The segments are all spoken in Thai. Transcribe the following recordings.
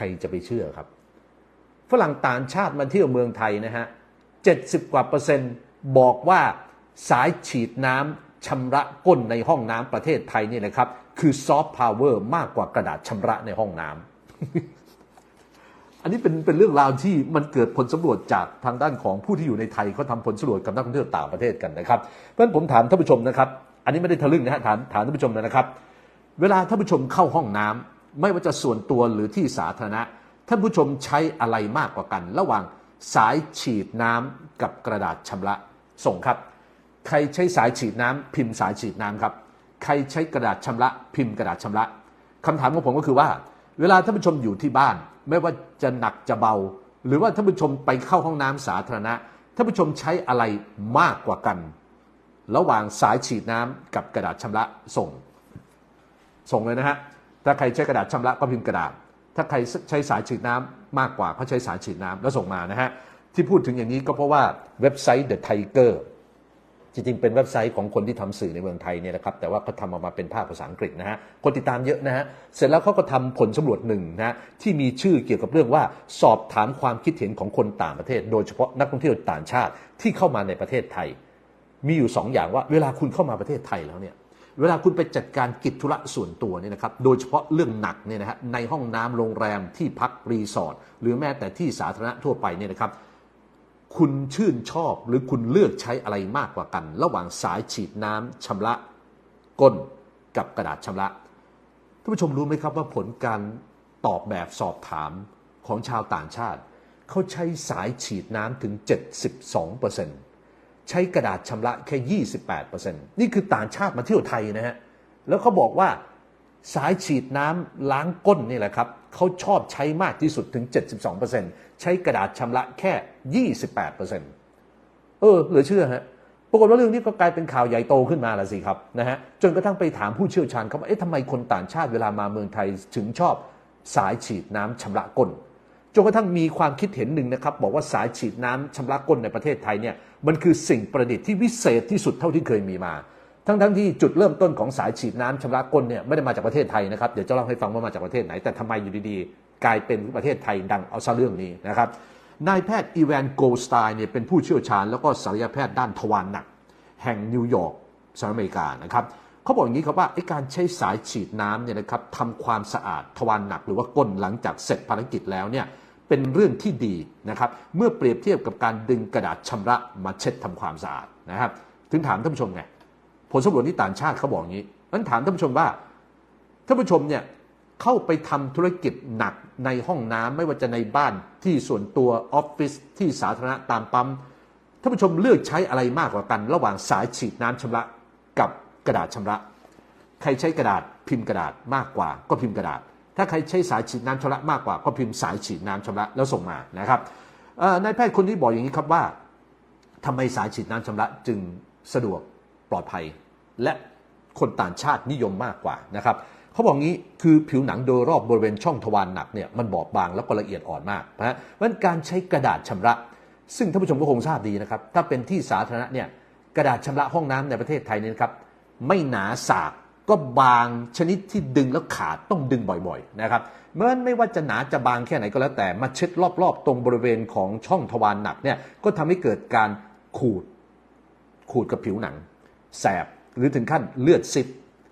รจะไปเชื่อครับ ฝรั่งต่างชาติมาเที่ยวเมืองไทยนะฮะ70กว่าเปอร์เซ็นต์บอกว่าสายฉีดน้ำชำระก้นในห้องน้ำประเทศไทยนี่นะครับ คือซอฟต์พาวเวอร์มากกว่ากระดาษชำระในห้องน้ำอันนี้เป็นเป็นเรื่องราวที่มันเกิดผลสำรวจจากทางด้านของผู้ที่อยู่ในไทยเขาทำผลสำรวจกับนักท่องเที่ยวต่างประเทศกันนะครับเพราะฉะนั้นผมถามท่านผู้ชมนะครับ อันนี้ไม่ได้ทะลึ่งนะฮะถามถามท่านผู้ชมเลยนะครับ เวลาท่านผู้ชมเข้าห้องน้ำ ไม่ว่าจะส่วนตัวหรือที่สาธารณะ ท่านผู้ชมใช้อะไรมากกว่ากัน ระหว่างสายฉีดน้ำกับกระดาษชำระส่งครับ ใครใช้สายฉีดน้ำพิมพ์สายฉีดน้ำครับ ใครใช้กระดาษชำระ พิมพ์กระดาษชำระคำถามของผมก็คือว่า เวลาท่านผู้ชมอยู่ที่บ้าน ไม่ว่าจะหนักจะเบา หรือว่าท่านผู้ชมไปเข้าห้องน้ำสาธารณะท่านผู้ชมใช้อะไรมากกว่ากัน ระหว่างสายฉีดน้ำกับกระดาษชำระส่ง ส่งเลยนะฮะ ถ้าใครใช้กระดาษชำระก็พิมพ์กระดาษ ถ้าใครใช้สายฉีดน้ำมากกว่าเขาใช้สายฉีดน้ำแล้วส่งมานะฮะที่พูดถึงอย่างนี้ก็เพราะว่าเว็บไซต์ The Tiger จริงๆ เป็นเว็บไซต์ของคนที่ทำสื่อในเมืองไทยเนี่ยนะครับแต่ว่าเขาทำออกมาเป็นภาคภาษาอังกฤษนะฮะคนติดตามเยอะนะฮะเสร็จแล้วเขาก็ทำผลสำรวจหนึ่งนะฮะที่มีชื่อเกี่ยวกับเรื่องว่าสอบถามความคิดเห็นของคนต่างประเทศ โดยเฉพาะนักท่องเที่ยวต่างชาติที่เข้ามาในประเทศไทย มีอยู่2อย่างว่าเวลาคุณเข้ามาประเทศไทยแล้วเนี่ย เวลาคุณไปจัดการกิจธุระส่วนตัวเนี่ยนะครับ โดยเฉพาะเรื่องหนักเนี่ยนะฮะในห้องน้ำโรงแรมที่พักรีสอร์ทหรือแม้แต่ที่สาธารณะทั่วไปเนี่ยนะครับ คุณชื่นชอบหรือคุณเลือกใช้อะไรมากกว่ากัน ระหว่างสายฉีดน้ำชำระก้นกับกระดาษชำระท่านผู้ชมรู้ไหมครับว่าผลการตอบแบบสอบถามของชาวต่างชาติ เขาใช้สายฉีดน้ำถึง 72% ใช้กระดาษชำระแค่ 28%นี่คือต่างชาติมาเที่ยวไทยนะฮะ แล้วเขาบอกว่าสายฉีดน้ำล้างก้นนี่แหละครับเขาชอบใช้มากที่สุดถึง 72%ใช้กระดาษชำระแค่ 28%เออเหลือเชื่อฮะปรากฏว่าเรื่องนี้ก็กลายเป็นข่าวใหญ่โตขึ้นมาละสิครับนะฮะจนกระทั่งไปถามผู้เชี่ยวชาญเขาว่าเอ๊ะทำไมคนต่างชาติเวลามาเมืองไทยถึงชอบสายฉีดน้ำชำระก้น จนกระทั่งมีความคิดเห็นหนึ่งนะครับ บอกว่าสายฉีดน้ำชำระก้นในประเทศไทยเนี่ยมันคือสิ่งประดิษฐ์ที่วิเศษที่สุดเท่าที่เคยมีมา ทั้งทั้งที่จุดเริ่มต้นของสายฉีดน้ำชำระก้นเนี่ยไม่ได้มาจากประเทศไทยนะครับเดี๋ยวจะเล่าให้ฟังว่ามาจากประเทศไหน แต่ทำไมอยู่ดีๆ กลายเป็นประเทศไทยดังเอาซะเรื่องนี้นะครับนายแพทย์อีแวนโกลสไตน์เนี่ยเป็นผู้เชี่ยวชาญ แล้วก็ศัลยแพทย์ด้านทวารหนัก แห่งนิวยอร์กสหรัฐอเมริกานะครับเขาบอกอย่างนี้ครับว่าไอ้การใช้สายฉีดน้ำเนี่ยนะครับทำความสะอาดทวารหนักหรือว่าก้นหลังจากเสร็จภารกิจแล้วเนี่ย เป็นเรื่องที่ดีนะครับเมื่อเปรียบเทียบกับการดึงกระดาษชำระมาเช็ดทำความสะอาดนะครับถึงถามท่านผู้ชมไงผลสำรวจที่ต่างชาติเขาบอกงนี้นั้นถามท่านผู้ชมว่าท่านผู้ชมเนี่ยเข้าไปทำธุรกิจหนักในห้องน้ำไม่ว่าจะในบ้านที่ส่วนตัวออฟฟิศที่สาธารณะตามปั๊มท่านผู้ชมเลือกใช้อะไรมากกว่ากัน ระหว่างสายฉีดน้ำชำระกับกระดาษชำระ ใครใช้กระดาษพิมพ์กระดาษมากกว่าก็พิมพ์กระดาษ ถ้าใครใช้สายฉีดน้ำชำระมากกว่าก็พิมพ์สายฉีดน้ำชำระแล้วส่งมานะครับนายแพทย์คนนี้บอกอย่างนี้ครับว่าทำไมสายฉีดน้ำชำระจึงสะดวกปลอดภัย และคนต่างชาตินิยมมากกว่านะครับเขาบอกงี้คือผิวหนังโดยรอบบริเวณช่องทวารหนักเนี่ยมันบอบบางแล้วก็ละเอียดอ่อนมากนะฮะเพราะฉะนั้นการใช้กระดาษชำระ ซึ่งท่านผู้ชมก็คงทราบดีนะครับถ้าเป็นที่สาธารณะเนี่ยกระดาษชำระห้องน้ำในประเทศไทยเนี่ยครับไม่หนาสาก ก็บางชนิดที่ดึงแล้วขาดต้องดึงบ่อยๆนะครับเมื่อไม่ว่าจะหนาจะบางแค่ไหนก็แล้วแต่มาเช็ดรอบๆ ตรงบริเวณของช่องทวารหนักเนี่ยก็ทำให้เกิดการขูดขูดกับผิวหนัง แสบหรือถึงขั้นเลือดซิบ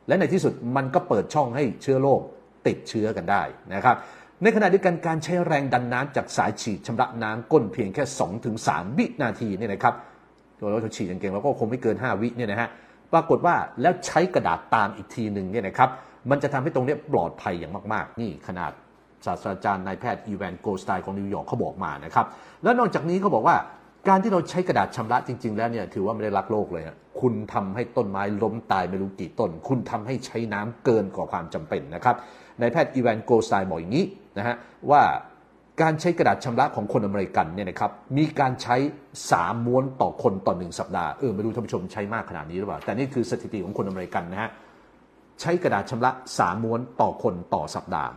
และในที่สุดมันก็เปิดช่องให้เชื้อโรคติดเชื้อกันได้นะครับ ในขณะเดียวกันการใช้แรงดันน้ำจากสายฉีดชำระน้ำก้นเพียงแค่ 2-3 วินาทีเนี่ยนะครับเราฉีดอย่างเก่งเราก็คงไม่เกิน 5 วิเนี่ยนะฮะ ปรากฏว่าแล้วใช้กระดาษตามอีกทีหนึ่งเนี่ยนะครับมันจะทำให้ตรงนี้ปลอดภัยอย่างมาก ๆ นี่ขนาดศาสตราจารย์นายแพทย์อีแวนโกสไตน์ของนิวยอร์กเขาบอกมานะครับแล้วนอกจากนี้เขาบอกว่าการที่เราใช้กระดาษชำระจริง ๆ แล้วเนี่ยถือว่าไม่ได้รักโลกเลยฮะคุณทำให้ต้นไม้ล้มตายไม่รู้กี่ต้น คุณทำให้ใช้น้ำเกินกว่าความจำเป็นนะครับนายแพทย์อีแวนโกสไตน์บอกอย่างนี้นะฮะว่า การใช้กระดาษชำระของคนอเมริกันเนี่ยนะครับมีการใช้ 3 ม้วนต่อคนต่อหนึ่งสัปดาห์เออไม่รู้ท่านผู้ชมใช้มากขนาดนี้หรือเปล่า แต่นี่คือสถิติของคนอเมริกันนะฮะใช้กระดาษชำระ 3 ม้วนต่อคนต่อสัปดาห์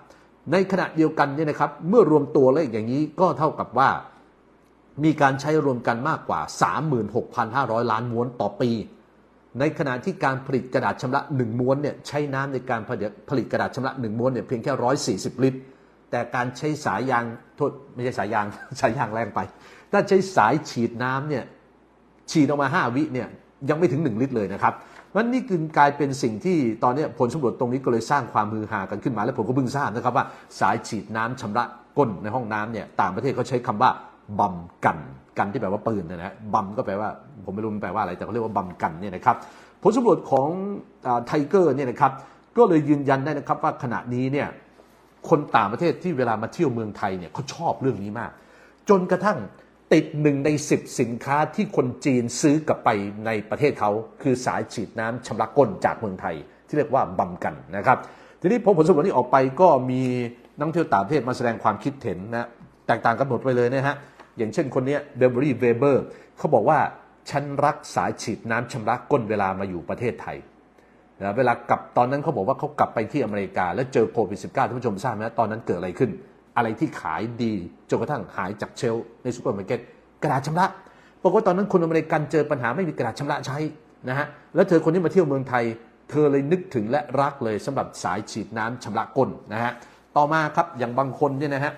ในขณะเดียวกันเนี่ยนะครับเมื่อรวมตัวเลขอย่างนี้ก็เท่ากับว่า มีการใช้รวมกันมากกว่า 36,500 ล้านม้วนต่อปี ในขณะที่การผลิตกระดาษชำระ 1 ม้วนเนี่ยใช้น้ำในการผลิตผลิตกระดาษชำระ 1 ม้วนเนี่ยเพียงแค่ 140 ลิตร แต่การใช้สายยางโทษไม่ใช่สายยางสายยางแรงไป ถ้าใช้สายฉีดน้ำเนี่ยฉีดออกมา 5 วิเนี่ยยังไม่ถึง 1 ลิตรเลยนะครับมันนี่คือกลายเป็นสิ่งที่ตอนนี้ผลสำรวจตรงนี้ก็เลยสร้างความฮือฮากันขึ้นมา และผมก็เพิ่งทราบนะครับว่าสายฉีดน้ำชำระก้นในห้องน้ำเนี่ยต่างประเทศเขาใช้คำว่าบัมกันกันที่แปลว่าปืนนะฮะบัมก็แปลว่าผมไม่รู้มันแปลว่าอะไรแต่เขาเรียกว่าบัมกันเนี่ยนะครับผลสำรวจของไทเกอร์เนี่ยนะครับก็เลยยืนยันได้นะครับว่าขณะนี้เนี่ย คนต่างประเทศที่เวลามาเที่ยวเมืองไทยเนี่ยเขาชอบเรื่องนี้มาก จนกระทั่งติดหนึ่งใน10สินค้าที่คนจีนซื้อกลับไปในประเทศเขา คือสายฉีดน้ำชำระก้นจากเมืองไทย ที่เรียกว่าบัมกันนะครับ ทีนี้พอผลสำรวจนี้ออกไปก็มีนักท่องเที่ยวต่างประเทศมาแสดงความคิดเห็นนะแตกต่างกันหมดไปเลยนะฮะอย่างเช่นคนนี้เดบรีเวเบอร์เขาบอกว่าฉันรักสายฉีดน้ำชำระก้นเวลามาอยู่ประเทศไทย นะเวลากลับตอนนั้นเขาบอกว่าเขากลับไปที่อเมริกา แล้วเจอโควิด -19 ท่านผู้ชมทราบไหมตอนนั้นเกิดอะไรขึ้น อะไรที่ขายดีจนกระทั่งหายจากเชลในซูเปอร์มาร์เก็ตกระดาษชำระบอกว่าตอนนั้นคนอเมริกันเจอปัญหาไม่มีกระดาษชำระใช้นะฮะแล้วเธอคนนี้มาเที่ยวเมืองไทย เธอเลยนึกถึงและรักเลยสำหรับสายฉีดน้ำชำระก้นนะฮะต่อมาครับอย่างบางคนเนี่ยนะฮะ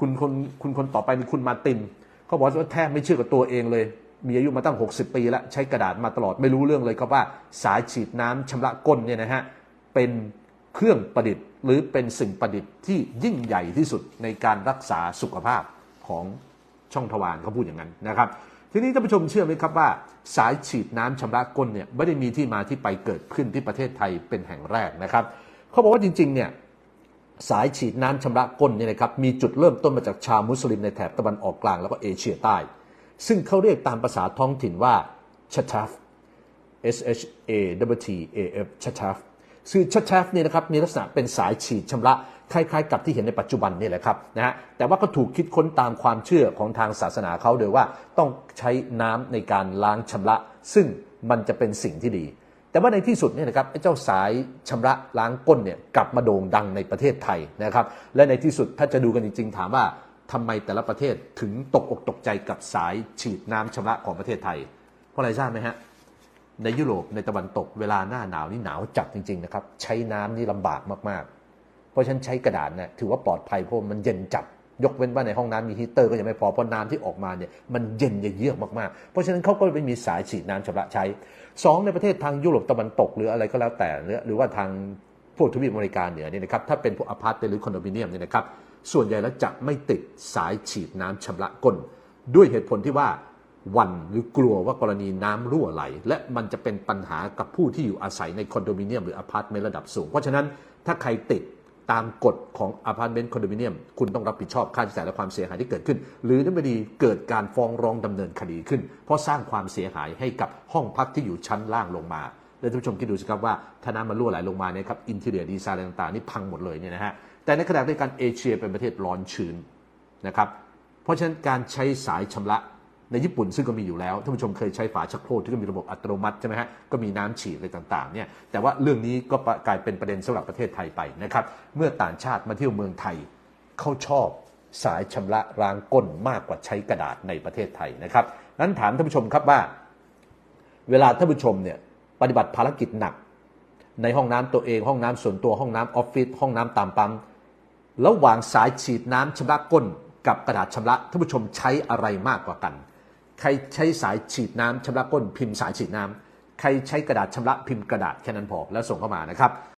คุณคนคุณคนต่อไปนี่คุณมาตินเขาบอกว่าแทบไม่เชื่อกับตัวเองเลย มีอายุมาตั้ง 60 ปีแล้วใช้กระดาษมาตลอดไม่รู้เรื่องเลยครับว่าสายฉีดน้ำชำระก้นเนี่ยนะฮะเป็นเครื่องประดิษฐ์ หรือเป็นสิ่งประดิษฐ์ที่ยิ่งใหญ่ที่สุดในการรักษาสุขภาพของช่องทวารเขาพูดอย่างนั้นนะครับ ทีนี้ท่านผู้ชมเชื่อไหมครับว่า สายฉีดน้ำชำระก้นเนี่ยไม่ได้มีที่มาที่ไปเกิดขึ้นที่ประเทศไทยเป็นแห่งแรกนะครับเขาบอกว่าจริงๆเนี่ยสายฉีดน้ำชำระก้นเนี่ยนะครับมีจุดเริ่มต้นมาจากชาวมุสลิมในแถบตะวันออกกลางแล้วก็เอเชียใต้ ซึ่งเขาเรียกตามภาษาท้องถิ่นว่าชัช a ฟ S H A W T A F ชัช a ฟซึ่งชัช a ฟเนี่ยนะครับมีลักษณะเป็นสายฉีดชำระคล้ายๆ กับที่เห็นในปัจจุบันนี่แหละครับนะฮะแต่ว่าก็ถูกคิดค้นตามความเชื่อของทางศาสนาเขาโดยว่าต้องใช้น้ำในการล้างชำระ ซึ่งมันจะเป็นสิ่งที่ดี แต่ว่าในที่สุดเนี่ยนะครับไอ้เจ้าสายชำระล้างก้นเนี่ยกลับมาโด่งดังในประเทศไทยนะครับและในที่สุดถ้าจะดูกันจริงๆ ถามว่า ทำไมแต่ละประเทศถึงตกอกตกใจกับสายฉีดน้ำชำระของประเทศไทย เพราะอะไรทราบไหมฮะ ในยุโรปในตะวันตกเวลาหน้าหนาวนี่หนาวจัดจริง ๆ นะครับ ใช้น้ำนี่ลำบากมากๆ เพราะฉะนันใช้กระดาษเนี่ยถือว่าปลอดภัยเพราะมันเย็นจัดยกเว้นว่าในห้องน้ำมีฮีเตอร์ก็ยังไม่พอเพราะน้ำที่ออกมาเนี่ยมันเย็นเยือกมากๆ เพราะฉะนั้นเขาก็ไม่มีสายฉีดน้ำชำระใช้สองในประเทศทางยุโรปตะวันตกหรืออะไรก็แล้วแต่หรือหรือว่าทางพวกทวีปอเมริกาเหนือเนี่ยนะครับถ้าเป็นพวกอพาร์ตเมนต์หรือคอนโดมิเนียมเนี่ยนะครับ ส่วนใหญ่แล้วจะไม่ติดสายฉีดน้ำชำระก้น ด้วยเหตุผลที่ว่าวันหรือกลัวว่ากรณีน้ำรั่วไหล และมันจะเป็นปัญหากับผู้ที่อยู่อาศัยในคอนโดมิเนียมหรืออพาร์ตเมนต์ระดับสูง เพราะฉะนั้นถ้าใครติดตามกฎของอพาร์ตเมนต์คอนโดมิเนียม คุณต้องรับผิดชอบค่าใช้จ่ายและความเสียหายที่เกิดขึ้น หรือถ้าไม่ดีเกิดการฟ้องร้องดำเนินคดีขึ้น เพราะสร้างความเสียหายให้กับห้องพักที่อยู่ชั้นล่างลงมา และท่านผู้ชมคิดดูสิครับว่าถ้าน้ำมันรั่วไหลลงมาเนี่ยครับอินเทอร์เนียดีไซน์ต่างๆนี่พังหมดเลยเนี่ยนะฮะแต่ในขณะเดียวกันเอเชียเป็นประเทศร้อนชื้นนะครับเพราะฉะนั้นการใช้สายชำระในญี่ปุ่นซึ่งก็มีอยู่แล้วท่านผู้ชมเคยใช้ฝาชักโครกที่ก็มีระบบอัตโนมัติใช่ไหมฮะก็มีน้ำฉีดอะไรต่างๆเนี่ยแต่ว่าเรื่องนี้ก็กลายเป็นประเด็นสำหรับประเทศไทยไปนะครับเมื่อต่างชาติมาเที่ยวเมืองไทยเขาชอบสายชำระล้างก้นมากกว่าใช้กระดาษในประเทศไทยนะครับนั้นถามท่านผู้ชมครับว่า เวลาท่านผู้ชมเนี่ย ปฏิบัติภารกิจหนัก ในห้องน้ำตัวเอง ห้องน้ำส่วนตัวห้องน้ำออฟฟิศห้องน้ำตามปั๊มระหว่างสายฉีดน้ำชำระก้น กับกระดาษชำระท่านผู้ชมใช้อะไรมากกว่ากัน ใครใช้สายฉีดน้ำชำระก้น พิมพ์สายฉีดน้ำใครใช้กระดาษชำระพิมพ์กระดาษแค่นั้นพอแล้วส่งเข้ามานะครับ